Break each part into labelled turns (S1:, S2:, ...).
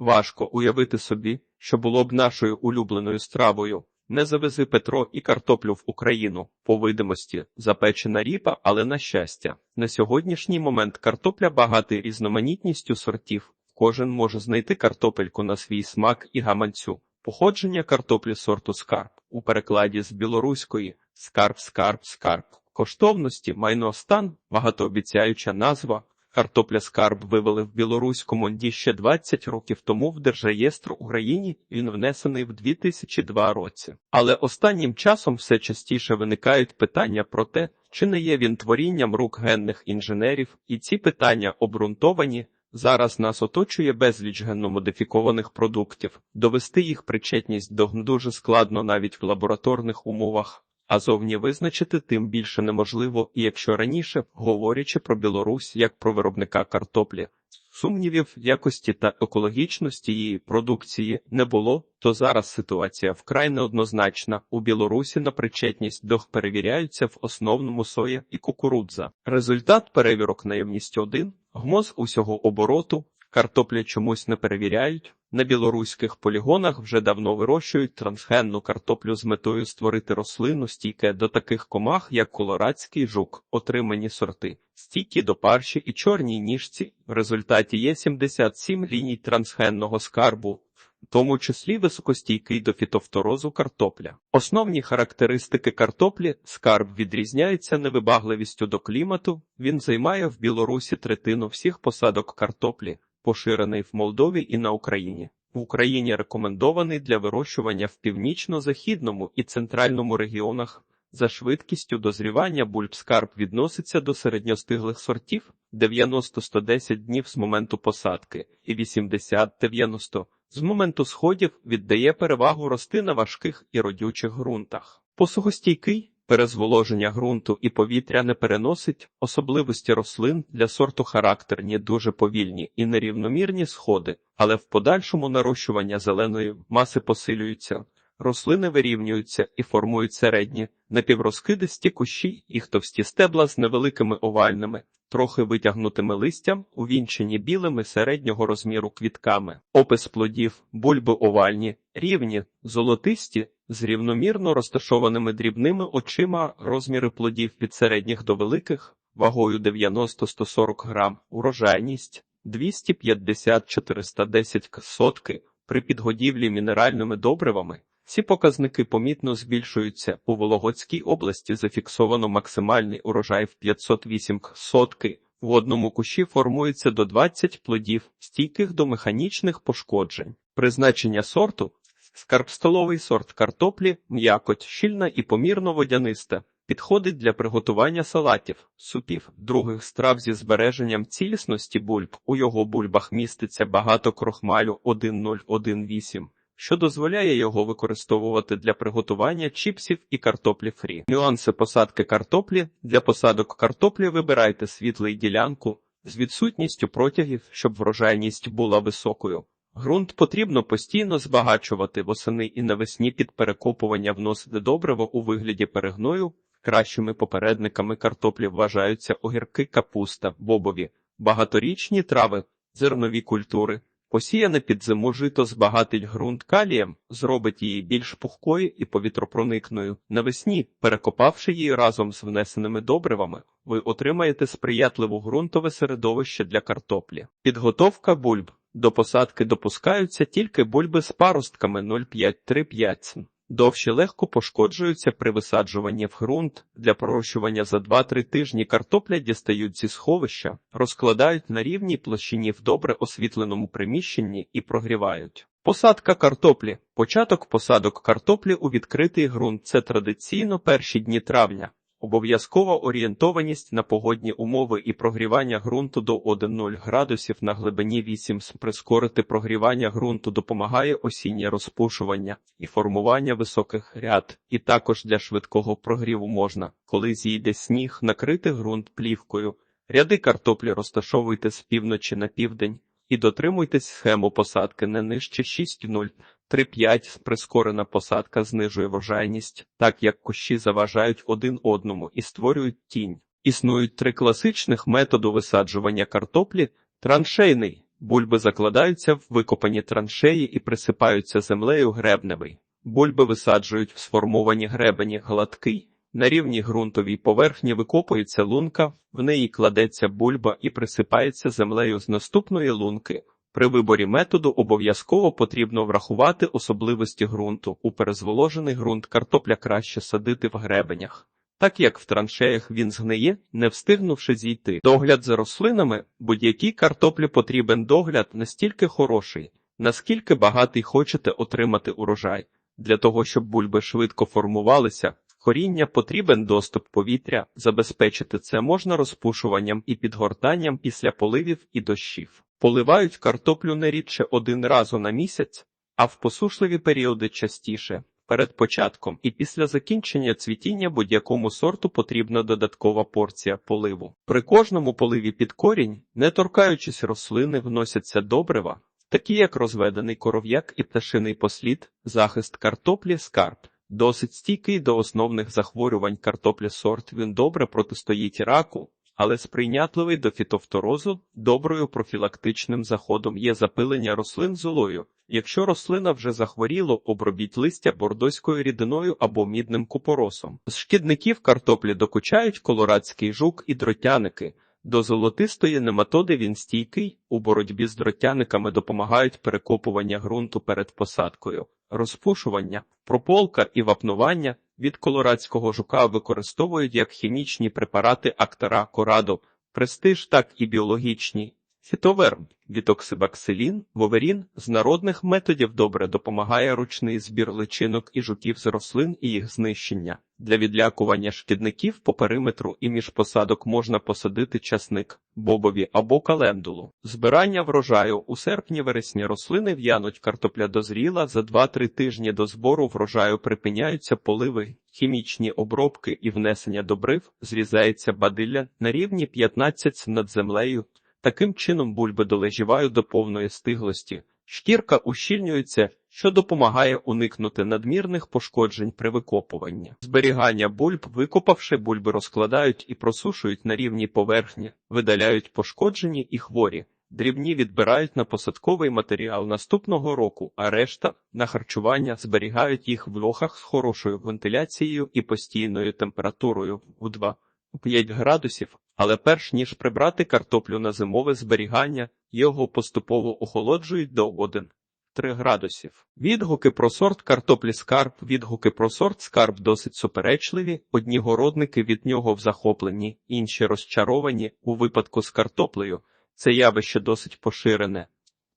S1: Важко уявити собі, що було б нашою улюбленою стравою. Не завези Петро і картоплю в Україну, по видимості, запечена ріпа, але на щастя. На сьогоднішній момент картопля багатий різноманітністю сортів. Кожен може знайти картопельку на свій смак і гаманцю. Походження картоплі сорту скарб у перекладі з білоруської скарб, скарб, скарб. Коштовності, майно стан, багатообіцяюча назва. Картопля скарб вивели в білоруському монді ще 20 років тому в Держреєстр Україні він внесений в 2002 році. Але останнім часом все частіше виникають питання про те, чи не є він творінням рук генних інженерів, і ці питання обґрунтовані. Зараз нас оточує безліч генномодифікованих продуктів. Довести їх причетність до дуже складно навіть в лабораторних умовах, а зовні визначити тим більше неможливо, і якщо раніше, говорячи про Білорусь як про виробника картоплі, сумнівів якості та екологічності її продукції не було, то зараз ситуація вкрай неоднозначна. У Білорусі на причетність до перевіряються в основному соя і кукурудза. Результат перевірок наявність 1, гмоз усього обороту, картопля чомусь не перевіряють. На білоруських полігонах вже давно вирощують трансгенну картоплю з метою створити рослину стійке до таких комах, як колорадський жук, отримані сорти, стійкі до парші і чорній ніжці. В результаті є 77 ліній трансгенного скарбу, в тому числі високостійкий до фітофторозу картопля. Основні характеристики картоплі скарб відрізняється невибагливістю до клімату. Він займає в Білорусі третину всіх посадок картоплі поширений в Молдові і на Україні. В Україні рекомендований для вирощування в північно-західному і центральному регіонах. За швидкістю дозрівання бульбскарб відноситься до середньостиглих сортів 90-110 днів з моменту посадки і 80-90 з моменту сходів віддає перевагу рости на важких і родючих ґрунтах. Посухостійкий Перезволоження ґрунту і повітря не переносить особливості рослин для сорту характерні, дуже повільні і нерівномірні сходи, але в подальшому нарощування зеленої маси посилюються, рослини вирівнюються і формують середні, напіврозкидисті кущі, їх товсті стебла з невеликими овальними, трохи витягнутими листям, увінчені білими середнього розміру квітками. Опис плодів, бульби овальні, рівні, золотисті, з рівномірно розташованими дрібними очима розміри плодів від середніх до великих, вагою 90-140 грам, урожайність 250-410 сотки при підгодівлі мінеральними добривами. Ці показники помітно збільшуються. У Вологодській області зафіксовано максимальний урожай в 508 сотки. В одному кущі формується до 20 плодів, стійких до механічних пошкоджень. Призначення сорту скарбстоловий сорт картоплі, м'якоть, щільна і помірно водяниста. Підходить для приготування салатів, супів, других страв зі збереженням цілісності бульб. У його бульбах міститься багато крохмалю 1018 що дозволяє його використовувати для приготування чіпсів і картоплі фрі. Нюанси посадки картоплі для посадок картоплі вибирайте світлий ділянку з відсутністю протягів, щоб врожайність була високою. Ґрунт потрібно постійно збагачувати восени і навесні під перекопування вносити добриво у вигляді перегною. Кращими попередниками картоплі вважаються огірки, капуста, бобові, багаторічні трави, зернові культури. Посіяне під зиму жито збагатить ґрунт калієм, зробить її більш пухкою і повітропроникною. Навесні, перекопавши її разом з внесеними добривами, ви отримаєте сприятливу ґрунтове середовище для картоплі. Підготовка бульб. До посадки допускаються тільки бульби з паростками 0,5-3,5. Довші легко пошкоджуються при висаджуванні в ґрунт. Для пророщування за 2-3 тижні картопля дістають зі сховища, розкладають на рівній площині в добре освітленому приміщенні і прогрівають. Посадка картоплі. Початок посадок картоплі у відкритий ґрунт це традиційно перші дні травня. Обов'язкова орієнтованість на погодні умови і прогрівання ґрунту до 1,0 градусів на глибині 8 прискорити прогрівання ґрунту допомагає осіннє розпушування і формування високих ряд, і також для швидкого прогріву можна, коли зійде сніг, накрити ґрунт плівкою. Ряди картоплі розташовуйте з півночі на південь і дотримуйтесь схему посадки не нижче 6,0 3-5 прискорена посадка знижує врожайність, так як кущі заважають один одному і створюють тінь. Існують три класичних методи висаджування картоплі: траншейний Бульби закладаються в викопані траншеї і присипаються землею гребневий. Бульби висаджують в сформовані гребені гладкий. На рівні ґрунтовій поверхні викопується лунка, в неї кладеться бульба і присипається землею з наступної лунки. При виборі методу обов'язково потрібно врахувати особливості ґрунту. У перезволожений ґрунт картопля краще садити в гребенях. Так як в траншеях він згниє, не встигнувши зійти. Догляд за рослинами будь-якій картоплі потрібен догляд настільки хороший, наскільки багатий хочете отримати урожай. Для того, щоб бульби швидко формувалися, коріння потрібен доступ повітря, забезпечити це можна розпушуванням і підгортанням після поливів і дощів. Поливають картоплю не рідше один разу на місяць, а в посушливі періоди частіше. Перед початком і після закінчення цвітіння будь-якому сорту потрібна додаткова порція поливу. При кожному поливі під корінь, не торкаючись рослини, вносяться добрива, такі як розведений коров'як і пташиний послід, захист картоплі, скарб. Досить стійкий до основних захворювань картоплі сорт він добре протистоїть раку, але сприйнятливий до фітофторозу, доброю профілактичним заходом є запилення рослин золою. Якщо рослина вже захворіло, обробіть листя бордоською рідиною або мідним купоросом. З шкідників картоплі докучають колорадський жук і дротяники. До золотистої нематоди він стійкий, у боротьбі з дротяниками допомагають перекопування ґрунту перед посадкою, розпушування, прополка і вапнування. Від колорадського жука використовують як хімічні препарати актора корадо, престиж, так і біологічні. Фітоверм, вітоксибаксилін, воверін з народних методів добре допомагає ручний збір личинок і жуків з рослин і їх знищення. Для відлякування шкідників по периметру і між посадок можна посадити часник, бобові або календулу. Збирання врожаю у серпні-вересні рослини в'януть картопля дозріла за 2-3 тижні до збору врожаю припиняються поливи, хімічні обробки і внесення добрив, зрізається бадилля на рівні 15 над землею. Таким чином бульби долежівають до повної стиглості. Шкірка ущільнюється, що допомагає уникнути надмірних пошкоджень при викопуванні. Зберігання бульб, викопавши бульби, розкладають і просушують на рівній поверхні, видаляють пошкоджені і хворі. Дрібні відбирають на посадковий матеріал наступного року, а решта на харчування зберігають їх в лохах з хорошою вентиляцією і постійною температурою у 2 5 градусів, але перш ніж прибрати картоплю на зимове зберігання, його поступово охолоджують до 1 3 градусів. Відгуки про сорт картоплі скарб. Відгуки про сорт скарб досить суперечливі. Одні городники від нього в захопленні, інші розчаровані у випадку з картоплею. Це явище досить поширене.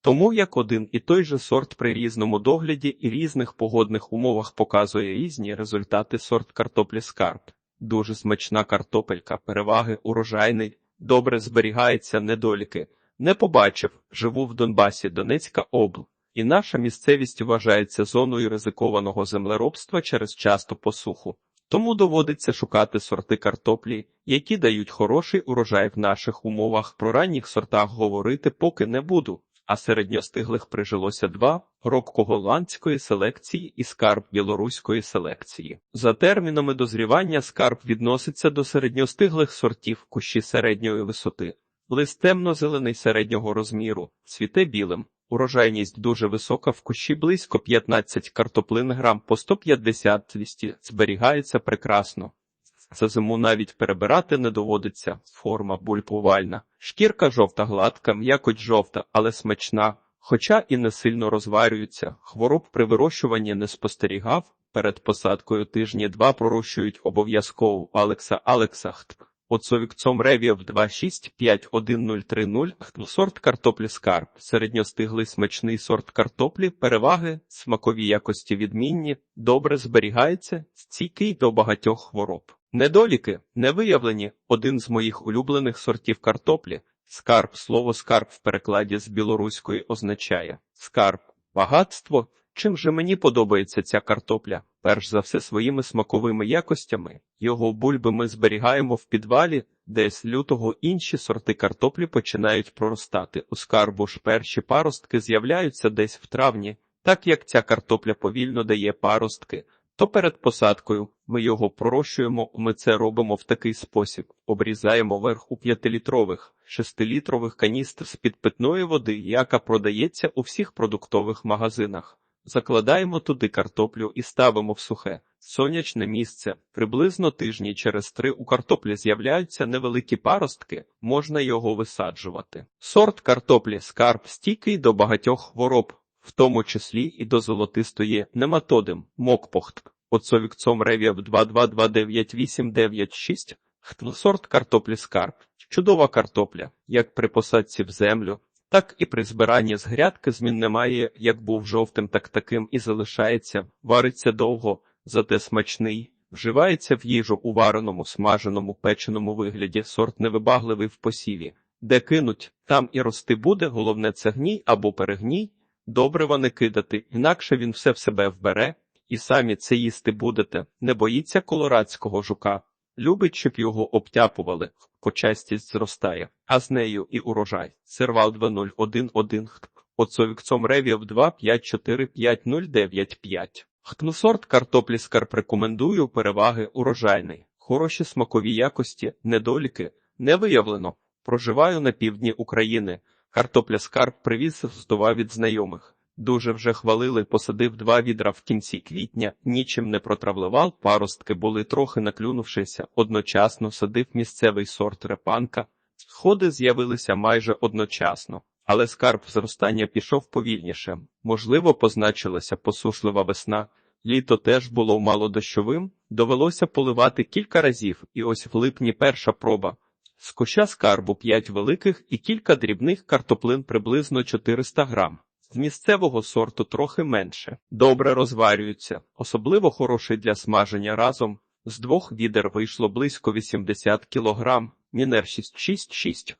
S1: Тому як один і той же сорт при різному догляді і різних погодних умовах показує різні результати сорт картоплі скарб. Дуже смачна картопелька, переваги, урожайний, добре зберігається недоліки. Не побачив, живу в Донбасі, Донецька обл. І наша місцевість вважається зоною ризикованого землеробства через часту посуху. Тому доводиться шукати сорти картоплі, які дають хороший урожай в наших умовах. Про ранніх сортах говорити поки не буду, а середньостиглих прижилося два рок голландської селекції і скарб білоруської селекції. За термінами дозрівання скарб відноситься до середньостиглих сортів кущі середньої висоти. Лист темно-зелений середнього розміру, цвіте білим. Урожайність дуже висока в кущі близько 15 картоплин грам по 150-200 зберігається прекрасно. За зиму навіть перебирати не доводиться, форма бульбувальна. Шкірка жовта гладка, м'якоть жовта, але смачна, хоча і не сильно розварюється. Хвороб при вирощуванні не спостерігав. Перед посадкою тижні два пророщують обов'язково Алекса Алексахт. Оцовікцом ревів 2651030 сорт картоплі скарб, середньостиглий смачний сорт картоплі, переваги, смакові якості відмінні, добре зберігається, стійкий до багатьох хвороб. Недоліки не виявлені. Один з моїх улюблених сортів картоплі. Скарб, слово скарб в перекладі з білоруської означає скарб, багатство. Чим же мені подобається ця картопля? Перш за все своїми смаковими якостями. Його бульби ми зберігаємо в підвалі, де з лютого інші сорти картоплі починають проростати. У скарбу ж перші паростки з'являються десь в травні, так як ця картопля повільно дає паростки, То перед посадкою ми його пророщуємо, ми це робимо в такий спосіб. Обрізаємо верх у 5-літрових, 6-літрових каністр з-під питної води, яка продається у всіх продуктових магазинах. Закладаємо туди картоплю і ставимо в сухе, сонячне місце. Приблизно тижні через три у картоплі з'являються невеликі паростки, можна його висаджувати. Сорт картоплі скарб стійкий до багатьох хвороб, в тому числі і до золотистої нематодим, мокпохт. Оцовікцом ревів 2229896, сорт картоплі скарб. Чудова картопля, як при посадці в землю, так і при збиранні з грядки змін немає, як був жовтим, так таким і залишається, вариться довго, зате смачний, вживається в їжу у вареному, смаженому, печеному вигляді, сорт невибагливий в посіві. Де кинуть, там і рости буде, головне це гній або перегній, добрива не кидати, інакше він все в себе вбере, і самі це їсти будете, не боїться колорадського жука. Любить, щоб його обтяпували, почастість зростає, а з нею і урожай. Сервал 2011 Оцовікцом ревів 2545095. Хтнусорт картоплі скарб рекомендую переваги урожайний. Хороші смакові якості, недоліки не виявлено. Проживаю на півдні України. Картопля скарб привіз з від знайомих. Дуже вже хвалили, посадив два відра в кінці квітня, нічим не протравливав, паростки були трохи наклюнувшися, одночасно садив місцевий сорт репанка. Сходи з'явилися майже одночасно, але скарб зростання пішов повільніше. Можливо, позначилася посушлива весна. Літо теж було малодощовим, довелося поливати кілька разів, і ось в липні перша проба. З куща скарбу п'ять великих і кілька дрібних картоплин приблизно 400 грам. З місцевого сорту трохи менше. Добре розварюються, особливо хороший для смаження разом. З двох відер вийшло близько 80 кілограм, мінер 666.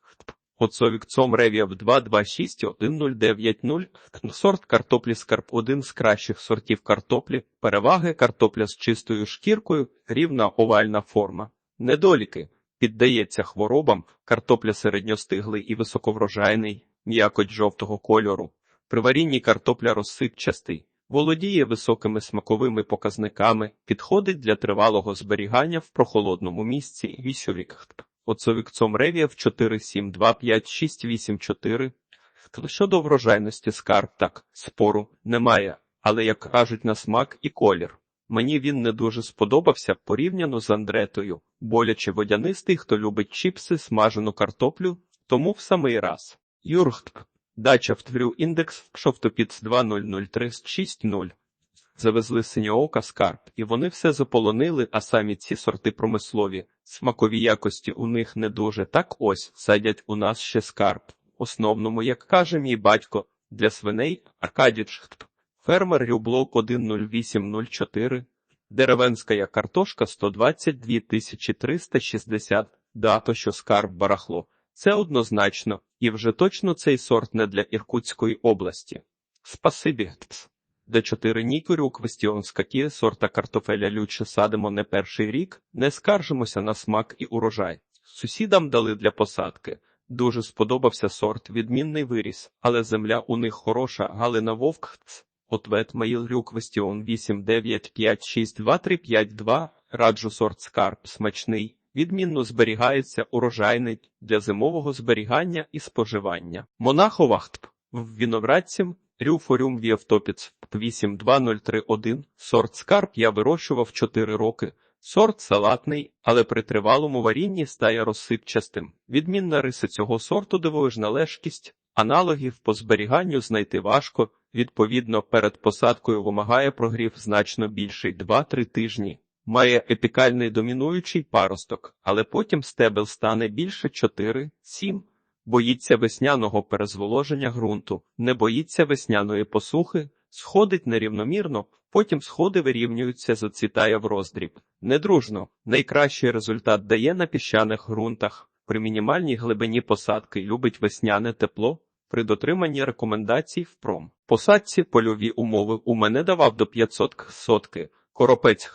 S1: Оцовікцом ревів 2261090. Сорт картоплі скарб один з кращих сортів картоплі. Переваги картопля з чистою шкіркою, рівна овальна форма. Недоліки. Піддається хворобам, картопля середньостиглий і високоврожайний, м'якоть жовтого кольору. При варінні картопля розсипчастий, володіє високими смаковими показниками, підходить для тривалого зберігання в прохолодному місці. Вісьовік. Оцовікцом ревів 4725684. Щодо врожайності скарб так, спору немає, але, як кажуть, на смак і колір. Мені він не дуже сподобався порівняно з Андретою, боляче водянистий, хто любить чіпси, смажену картоплю, тому в самий раз. Юргт. Дача в Тврю індекс Шовтопіц 200360. Завезли синьоока скарб, і вони все заполонили, а самі ці сорти промислові. Смакові якості у них не дуже. Так ось садять у нас ще скарб. Основному, як каже мій батько, для свиней Аркадіч. Фермер Рюблок 10804. Деревенська картошка 122 360. Дато, що скарб барахло. Це однозначно, і вже точно цей сорт не для Іркутської області. Спасибі. Д4 Нікорю Квестіонська кі сорта картофеля люче садимо не перший рік, не скаржимося на смак і урожай. Сусідам дали для посадки. Дуже сподобався сорт, відмінний виріс, але земля у них хороша, Галина Вовк. Ответ Рю Квестіон 895623552. Раджу сорт скарб смачний. Відмінно зберігається урожайний для зимового зберігання і споживання. Монаховахтп в віноградцям Рюфорюм Віавтопіц 82031. Сорт скарб я вирощував 4 роки. Сорт салатний, але при тривалому варінні стає розсипчастим. Відмінна риса цього сорту дивовижна лежкість, аналогів по зберіганню знайти важко. Відповідно, перед посадкою вимагає прогрів значно більший 2-3 тижні. Має епікальний домінуючий паросток, але потім стебел стане більше 4-7. Боїться весняного перезволоження ґрунту, не боїться весняної посухи, сходить нерівномірно, потім сходи вирівнюються, зацвітає в роздріб. Недружно, найкращий результат дає на піщаних ґрунтах. При мінімальній глибині посадки любить весняне тепло. При дотриманні рекомендацій в пром. Посадці польові умови у мене давав до 500 сотки. Коропець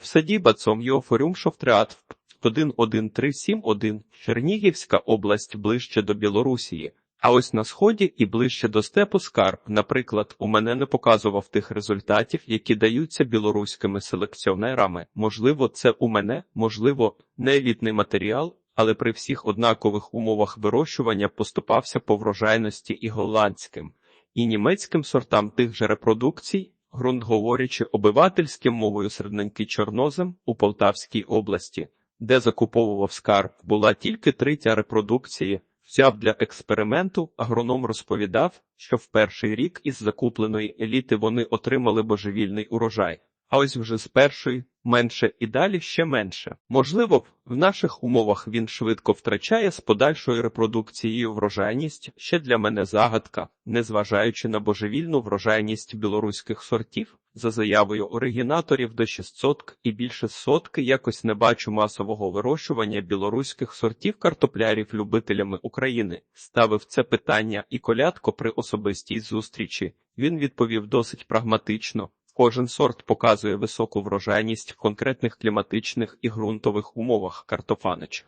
S1: в саді бацом Йофорюм Шовтреат 11371 Чернігівська область ближче до Білорусії. А ось на сході і ближче до степу скарб, наприклад, у мене не показував тих результатів, які даються білоруськими селекціонерами. Можливо, це у мене, можливо, не елітний матеріал, але при всіх однакових умовах вирощування поступався по врожайності і голландським, і німецьким сортам тих же репродукцій, ґрунт говорячи обивательським мовою середненький чорнозем у Полтавській області, де закуповував скарб, була тільки третя репродукції. Взяв для експерименту, агроном розповідав, що в перший рік із закупленої еліти вони отримали божевільний урожай, а ось вже з першої менше і далі ще менше. Можливо, в наших умовах він швидко втрачає з подальшою репродукцією врожайність ще для мене загадка, незважаючи на божевільну врожайність білоруських сортів. За заявою оригінаторів до 600 і більше сотки якось не бачу масового вирощування білоруських сортів картоплярів любителями України. Ставив це питання і колядко при особистій зустрічі. Він відповів досить прагматично. Кожен сорт показує високу врожайність в конкретних кліматичних і ґрунтових умовах картофанич.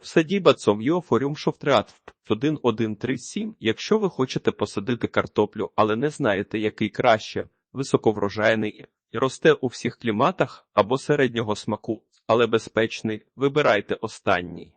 S1: Садіба цом'йо форюм шофтреат 1137. Якщо ви хочете посадити картоплю, але не знаєте, який краще, високоврожайний і росте у всіх кліматах або середнього смаку, але безпечний, вибирайте останній.